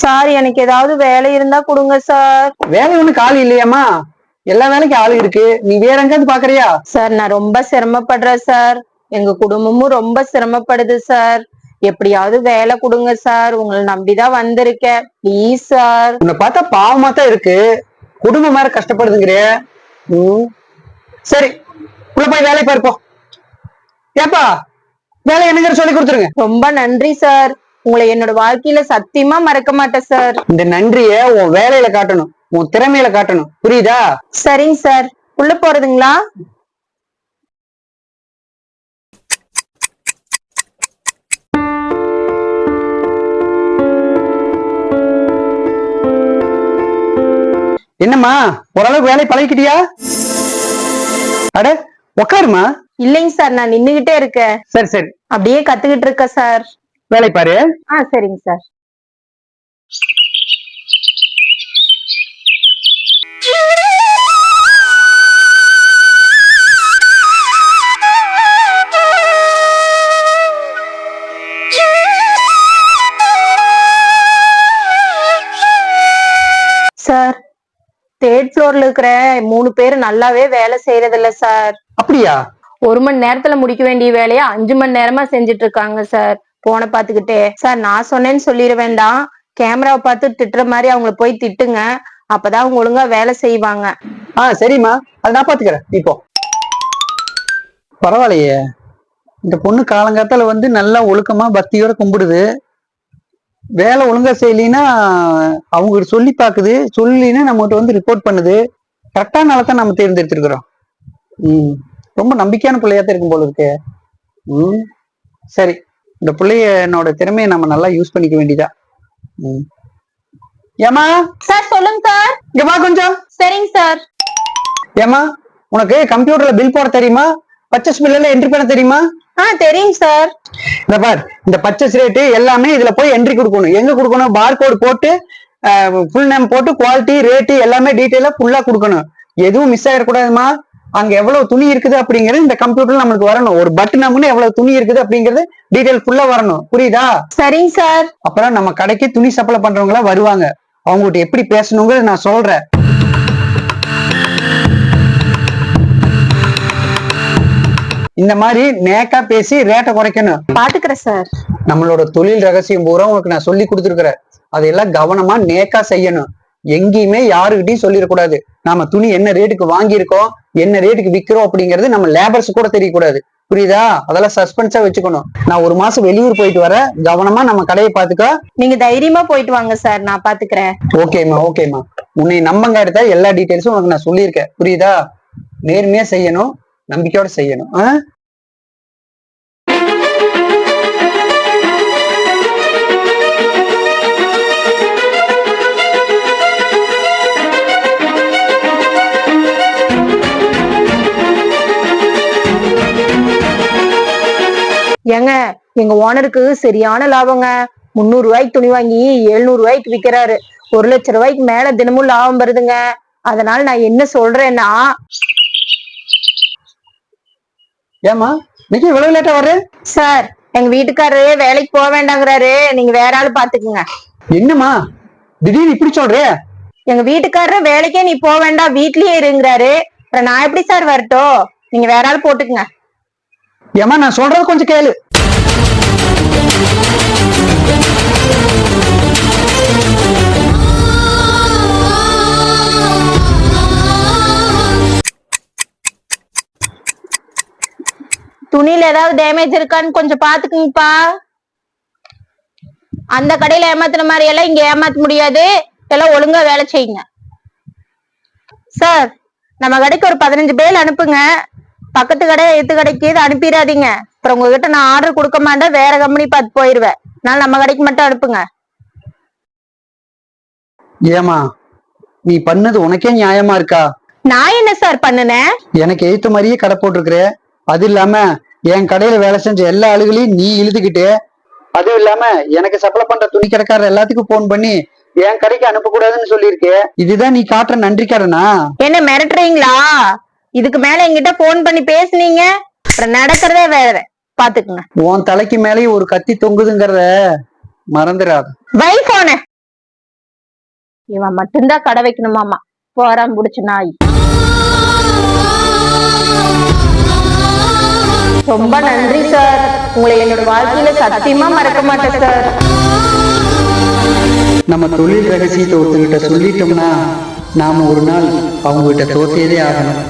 Sir எனக்கு ஏதாவது வேலை இருந்தா கொடுங்க சார். வேலை ஒண்ணு காலி இல்லையாம்மா. எல்லா வேலைக்கும் ஆள் இருக்கு. நீ வேற எங்கேயாவது பாக்குறியா சார் நான் ரொம்ப சிரமப்படுறேன் சார். எங்க குடும்பமும் ரொம்ப சிரமப்படுது சார். எப்படியாவது வேலை கொடுங்க சார். உங்களை நம்பிதான் வந்திருக்கேன். Please sir. உன்னை பார்த்தா பாவமா தான் இருக்கு. குடும்பம் வேற கஷ்டப்படுதுங்கிறிய. சரி உள்ள போய் வேலையை பார்ப்போம் ஏப்பா வேலை என்னங்கிற சொல்லி கொடுத்துருங்க. ரொம்ப நன்றி சார். உங்களை என்னோட வாழ்க்கையில சத்தியமா மறக்க மாட்டேன் சார் இந்த நன்றிய உன் வேலையில காட்டணும் உன் திறமையில காட்டணும். புரியுதா? சரிங்க சார் உள்ள போறதுங்களா? என்னம்மா ஓரளவுக்கு வேலை பழகிக்கிட்டியா? அட உக்காருமா இல்லைங்க சார் நான் நின்னுகிட்டே இருக்கேன். சரி சரி. அப்படியே கத்துக்கிட்டு இருக்கேன் சார் வேலை பாரு. ஆ சரிங்க சார். சார் தேர்ட் ஃப்ளோர்ல இருக்கிற மூணு பேர் நல்லாவே வேலை செய்யறது இல்ல சார். அப்படியா? ஒரு மணி நேரத்துல முடிக்க வேண்டிய வேலையை அஞ்சு மணி நேரமா செஞ்சுட்டு இருக்காங்க சார். போனை பாத்துக்கிட்டே சார் நான் சொன்னேன்னு சொல்லிட வேண்டாம் கேமராவை பார்த்து திட்டுற மாதிரி அவங்கள போய் திட்டுங்க. அப்பதான் அவங்க ஒழுங்கா வேலை செய்வாங்க. ஆ சரிம்மா. அதை நான் பாத்துக்கிறேன் இப்போ பரவாயில்லையே. இந்த பொண்ணு காலங்காத்தால வந்து நல்லா ஒழுக்கமா பக்தியோட கும்பிடுது. வேலை ஒழுங்கா செய்யலைன்னா அவங்க சொல்லி பாக்குது சொல்லினா நம்மகிட்ட வந்து ரிப்போர்ட் பண்ணுது. கரெக்டான நாளை தான் நம்ம தேர்ந்தெடுத்திருக்கிறோம். ம். ரொம்ப நம்பிக்கையான பிள்ளையா தான் இருக்கும் போல இருக்கு. ம். சரி. இந்த பிள்ளைய என்னோட திறமையை நம்ம நல்லா யூஸ் பண்ணிக்க வேண்டியதா? ஏமா சார் சொல்லுங்க சார். இங்க வா கொஞ்சம். சரிங்க சார். ஏமா உனக்கு கம்ப்யூட்டர்ல பில் போட தெரியுமா? பர்ச்சேஸ் பில் எல்லாம் என்ட்ரி பண்ண தெரியுமா? ஆ தெரியுங்க சார். இந்த பார் இந்த பர்ச்சேஸ் ரேட்டு எல்லாமே இதுல போய் என்ட்ரி கொடுக்கணும். எங்க கொடுக்கணும்? பார்கோட் போட்டு ஃபுல் நேம் போட்டு குவாலிட்டி ரேட்டு எல்லாமே டீட்டெயிலா ஃபுல்லா கொடுக்கணும். எதுவும் மிஸ் ஆயிடக்கூடாதுமா? அங்க எவ்வளவு துணி இருக்குது அப்படிங்கிறது இந்த கம்ப்யூட்டர்ல நம்மளுக்கு வரணும். ஒரு பட்டன் எவ்வளவு துணி இருக்குது அப்படிங்கிறது டீட்டெயில் ஃபுல்லா வரணும். புரியுதா? சரிங்க சார். அப்புறம் நம்ம கடைக்கு துணி சப்ளை பண்றவங்க எல்லாம் வருவாங்க. அவங்ககிட்ட எப்படி பேசணுங்கிறது நான் சொல்றேன். இந்த மாதிரி நேக்கா பேசி ரேட்டை குறைக்கணும். பாத்துக்கிறேன் சார். நம்மளோட தொழில் ரகசியம் பூரா உனக்கு நான் சொல்லி கொடுத்துருக்கிறேன். அதையெல்லாம் கவனமா நேக்கா செய்யணும். எங்கேயுமே யாருக்கிட்டையும் சொல்லிடக்கூடாது. நாம துணி என்ன ரேட்டுக்கு வாங்கியிருக்கோம்? என்ன ரேட்டுக்கு விக்கிறோம் அப்படிங்கிறது நம்ம லேபர்ஸ் கூட தெரியக்கூடாது. புரியுதா? அதெல்லாம் சஸ்பென்ஸா வச்சுக்கணும். நான் ஒரு மாசம் வெளியூர் போயிட்டு வரேன் கவனமா நம்ம கடையை பாத்துக்கோ நீங்க தைரியமா போயிட்டு வாங்க சார் நான் பாத்துக்கிறேன். ஓகேம்மா ஓகேம்மா உன்னை நம்பங்க எடுத்தா எல்லா டீட்டெயில்ஸும் உனக்கு நான் சொல்லியிருக்கேன். புரியுதா? நேர்மையா செய்யணும் நம்பிக்கையோட செய்யணும். ஏங்க எங்க ஓனருக்கு சரியான லாபங்க. முந்நூறு ரூபாய்க்கு துணி வாங்கி எழுநூறு ரூபாய்க்கு விக்கிறாரு. ஒரு லட்ச ரூபாய்க்கு மேல தினமும் லாபம் வருதுங்க. அதனால நான் என்ன சொல்றேன்னா ஏம்மா இன்னைக்கு இவ்வளவு லேட்டா வர்ற? சார் எங்க வீட்டுக்காரரு வேலைக்கு போக வேண்டாங்கிறாரு. நீங்க வேற ஆள் பாத்துக்குங்க. என்னம்மா திடீர்னு இப்படி சொல்றே? எங்க வீட்டுக்காரரு வேலைக்கே நீ போக வேண்டாம் வீட்லயே இருங்கிறாரு. அப்புறம் நான் எப்படி சார் வரட்டும்? நீங்க வேற ஆள் போட்டுக்குங்க. ஏம்மா நான் சொல்றது கொஞ்சம் கேளு. துணியில ஏதாவது டேமேஜ் இருக்கான்னு கொஞ்சம் பாத்துக்குங்கப்பா அந்த கடையில ஏமாத்துன மாதிரி எல்லாம் இங்க ஏமாத்த முடியாது. எல்லாம் ஒழுங்கா வேலை செய்யுங்க. சார் நம்ம கடைக்கு ஒரு பதினஞ்சு பேர் அனுப்புங்க. பக்கத்து கடை எத்து கடைக்கு இது அனுப்பிடாதீங்க. அப்புறம் உங்ககிட்ட நான் ஆர்டர் கொடுக்க மாட்டேன் வேற கம்பெனி பார்த்து போயிருவேன். நான் நம்ம கடைக்கு மட்டும் அனுப்புங்க. ஏமா நீ பண்ணது உனக்கே நியாயமா இருக்கா? நான் என்ன சார் பண்ணுனேன்? எனக்கு எய்த்த மாதிரியே கடை போட்டிருக்கிற. அது இல்லாம என் கடையில வேலை செஞ்ச எல்லா ஆளுகளையும் நீ இழுத்துக்கிட்டு அதுவும் இல்லாம எனக்கு சப்ளை பண்ற துணி கடைக்காரர் எல்லாத்துக்கும் போன் பண்ணி என் கடைக்கு அனுப்பக்கூடாதுன்னு சொல்லியிருக்கே. இதுதான் நீ காட்டுற நன்றிக்காரனா என்ன மிரட்டுறீங்களா? இதுக்கு மேல என்கிட்ட போன் பண்ணி பேசுனீங்க. அப்புறம் நடக்கிறதே வேற. பாத்துக்குங்க. உன் தலைக்கு மேலேயும் ஒரு கத்தி தொங்குதுங்கிறத மறந்துடாத. வை போன இவன் மட்டும்தான் கடை வைக்கணுமாமா போறான் புடிச்ச நாய். ரொம்ப நன்றி சார் உங்களை என்னோட வாழ்க்கையில சத்தியமா மறக்க மாட்டேன் சார் நம்ம தொழில் ரகசியத்தை ஒருத்தர்கிட்ட சொல்லிட்டோம்னா நாம ஒரு நாள் அவங்க கிட்ட தோத்தேதே ஆகணும்.